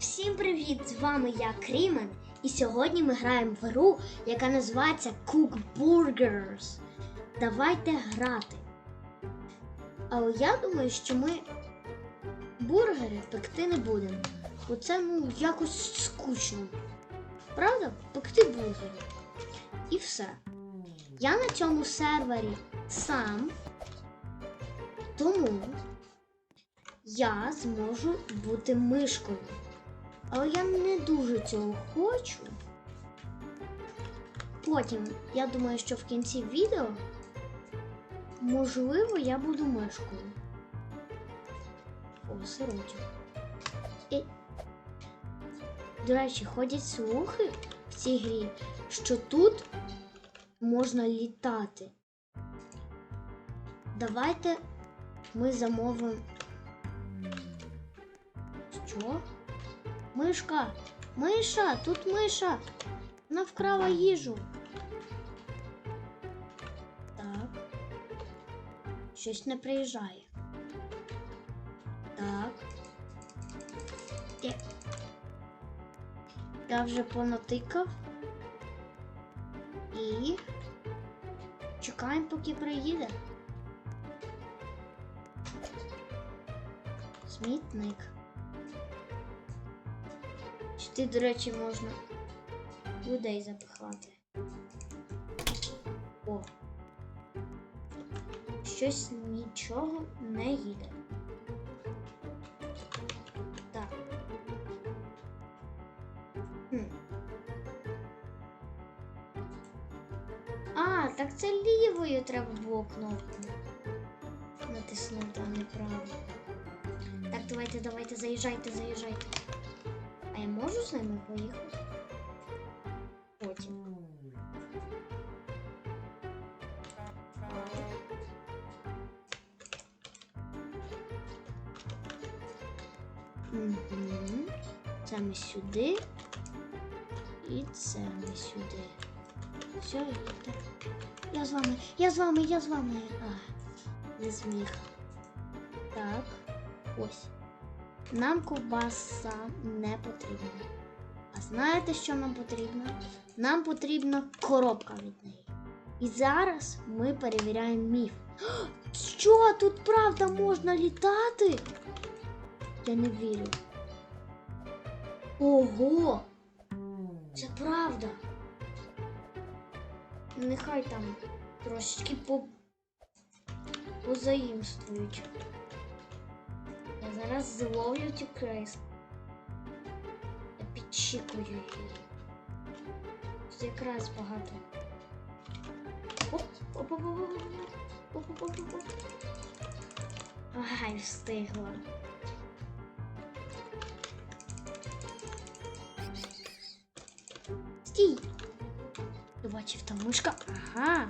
Всім привіт! З вами я Крімен, і сьогодні ми граємо в гру, яка називається Cook Burgers. Давайте грати. Але я думаю, що ми бургери пекти не будемо. Бо це ну якось скучно. Правда? Пекти бургери. І все. Я на цьому сервері сам. Тому я зможу бути мишкою. Але я не дуже цього хочу. Потім, я думаю, що в кінці відео, можливо, я буду мишкою. О, сирочок. І... До речі, ходять слухи в цій грі, що тут можна літати. Давайте ми замовимо. Що? Мишка! Миша! Тут миша! Вона вкрала їжу. Так. Щось не приїжджає. Так. Я, Я вже понатикав. І чекаємо, поки приїде. Смітник. Сюди, до речі, можна людей запихати. О. Щось нічого не їде. Так. Хм. А, так це лівою треба було кнопку. Натиснути, а не правою. Так, давайте, давайте, заїжджайте, заїжджайте. А я можу з ними поїхати? Потім. Угу. Це ми сюди. І це ми сюди. Все, їдьте. Я з вами, я з вами, я з вами. А, не зміг. Так, ось. Нам ковбаса не потрібна. А знаєте, що нам потрібно? Нам потрібна коробка від неї. І зараз ми перевіряємо міф. Що тут правда можна літати? Я не вірю. Ого! Це правда. Нехай там трошечки по... позаїмствують. Зараз зловлю цю криску. Підчікую її. Тут якраз багато. Оп, оп, оп, оп, оп, оп, оп, оп. Ай, встигла. Стій! Побачив там мишка. Ага.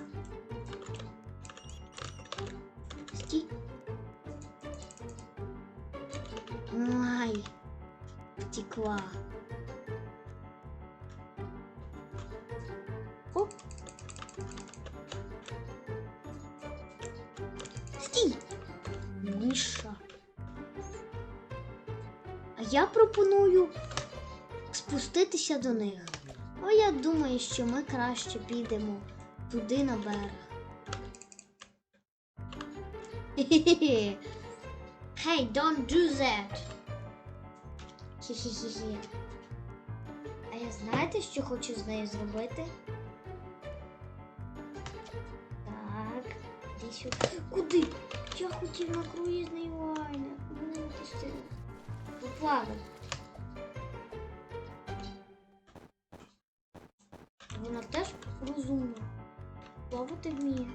Стій. Втекла. Оп. Стій. Миша. А я пропоную спуститися до них. А я думаю, що ми краще підемо туди на берег. Hey, don't do that. Хі-хі-хі-хі. А я знаєте, що хочу з нею зробити? Так, іди сюди. Куди? Я хотів на круїзний ти ж. Вона теж розумна. Плавати вміє.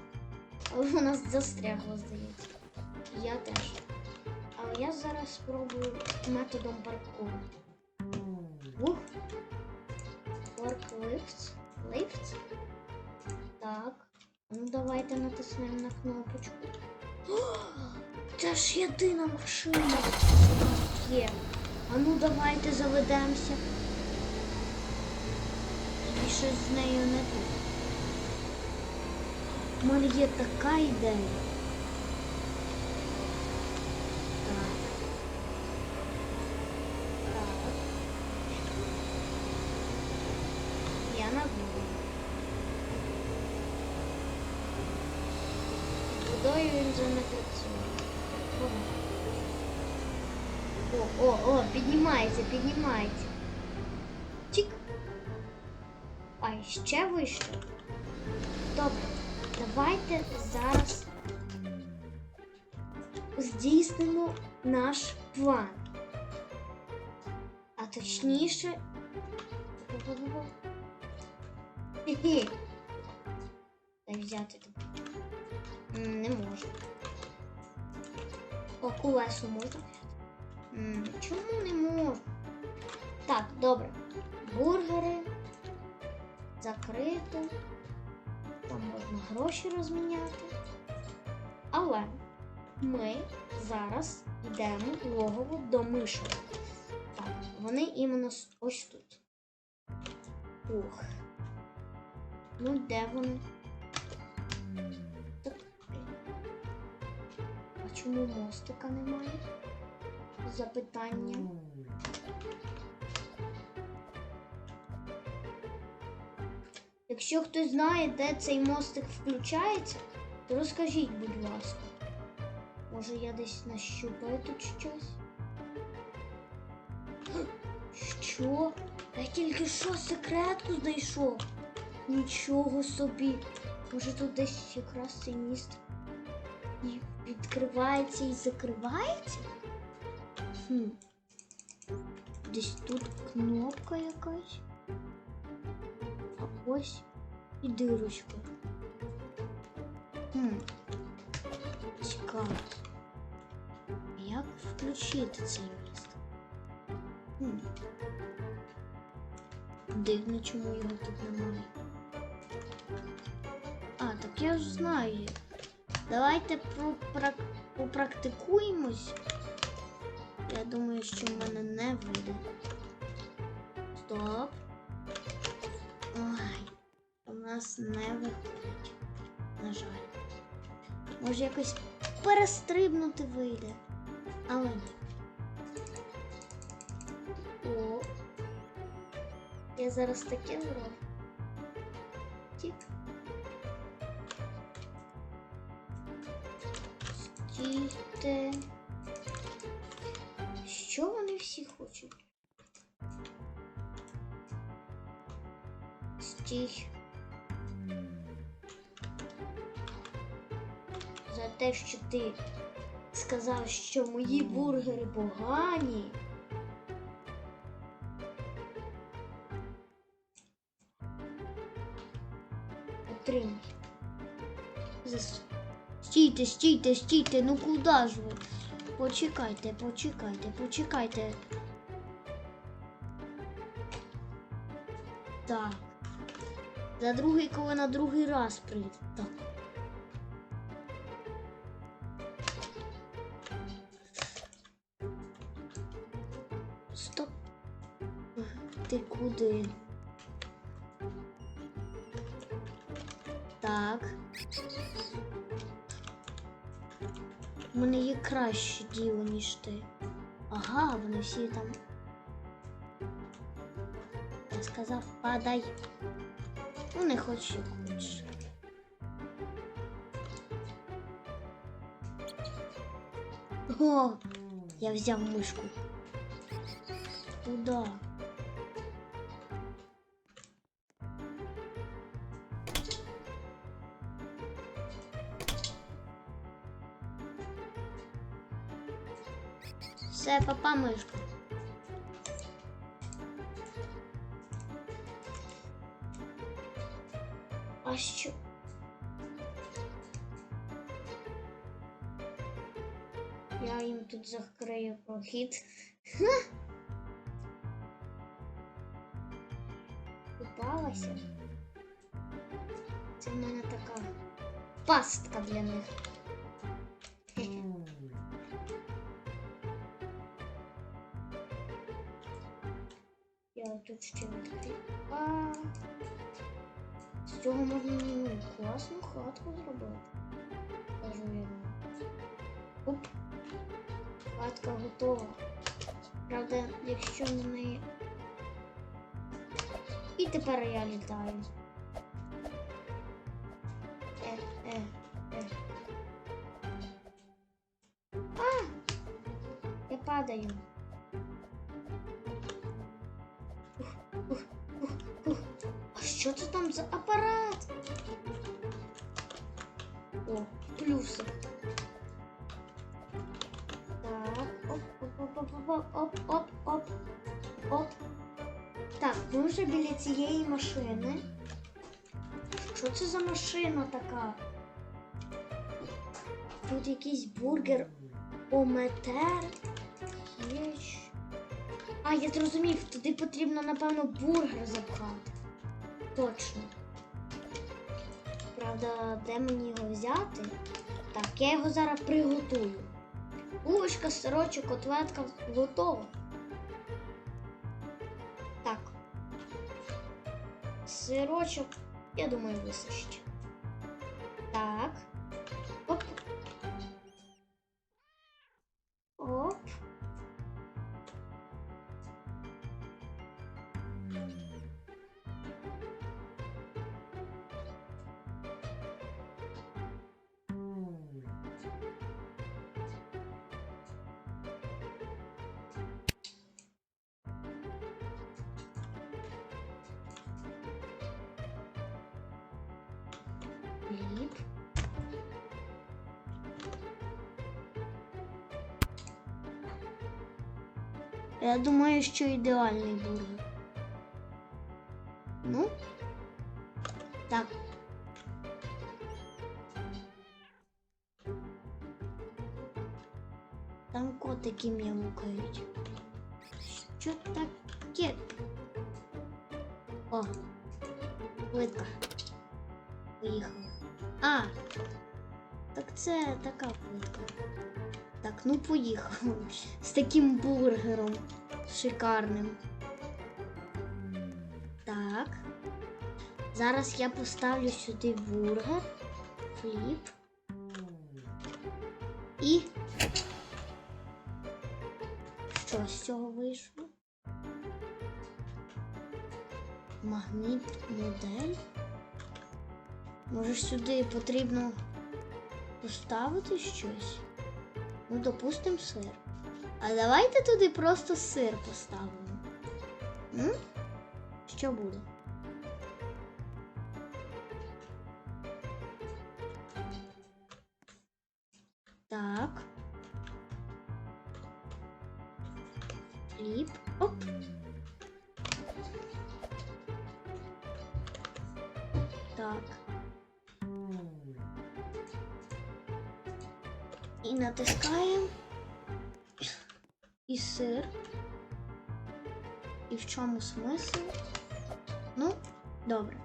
Але вона застрягла, здається. Я теж. Я зараз спробую методом паркуру. Ух. Форклифт. Лифт. Так. Ну давайте натиснемо на кнопочку. Це ж єдина машина. Є. А ну давайте заведемося. І щось з нею не тут. У мене є така ідея. Так. Так. Водою він вже. О, о, о, піднімається, піднімається. Чик. А ще вийшло. Добре, давайте зараз здійснимо наш план. А точніше. Взяти. Не можу. О, кулесу можна? Чому не можу? Так, добре. Бургери. Закрито. Там можна гроші розміняти. Але ми зараз йдемо в логово до мишок. Так, вони іменно ось тут. Ух. Ну, де вони? Так. А чому мостика немає? Запитання. Якщо хтось знає, де цей мостик включається, то розкажіть, будь ласка. Може я десь нащупаю тут щось? Що? Я тільки що секретку знайшов. Нічого собі. Може тут десь якраз цей міст і відкривається і закривається? Хм. Десь тут кнопка якась. А ось і дирочка. Хм. Цікаво. Як включити цей міст? Хм. Дивно, чому його тут немає. Я ж знаю. Давайте попрактикуємось. Я думаю, що в мене не вийде. Стоп. Ой, у нас не виходить. На жаль. Може якось перестрибнути вийде. Але ні. О. Я зараз таке зроблю. Тік. Стійте. Що вони всі хочуть? Стій. За те, що ти сказав, що мої бургери погані. Отримай. Зас... Стійте, стійте, стійте, ну куди ж ви? Почекайте, почекайте, почекайте. Так. За другий, коли на другий раз прийде. Так. Стоп. Ти куди? Краще діло, ніж ти. Ага, вони всі там. Я сказав, падай. Ну, не хоч як хочеш. О, я взяв мишку. Куда? Все, папа мишка. А що? Я їм тут закрию прохід. Ха! Попалася. Це в мене така пастка для них. Я тут ще відкрию. А, З цього можна ну, класну хатку зробити. Оп. Хатка готова. Правда, якщо на неї. І тепер я літаю. Е, е, е. А! Я падаю. Що це там за апарат? О, плюси. Так, оп, оп, оп, оп, оп, оп, оп, оп. Так, ми вже біля цієї машини. Що це за машина така? Тут якийсь бургер Ометер. Єч. А, я зрозумів, туди потрібно, напевно, бургер запхати. Точно. Правда, де мені його взяти? Так, я його зараз приготую. Булочка, сирочок, котлетка готова. Так. Сирочок, я думаю, висить. Так. Хліб. Я думаю, що ідеальний бургер. Ну. Так. Там котики мяукають. Що таке? О, плитка. Поїхала. А, так це така плитка. Так, ну поїхали. З таким бургером шикарним. Так. Зараз я поставлю сюди бургер, фліп. І. Що з цього вийшло? Магніт модель. Може сюди потрібно поставити щось? Ну, допустим, сир. А давайте туди просто сир поставимо. М? Що буде? Так. Фліп. Оп. Так. І натискаємо. І сир. І в чому смисл? Ну, добре.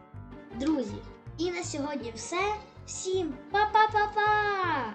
Друзі, і на сьогодні все. Всім па-па-па-па!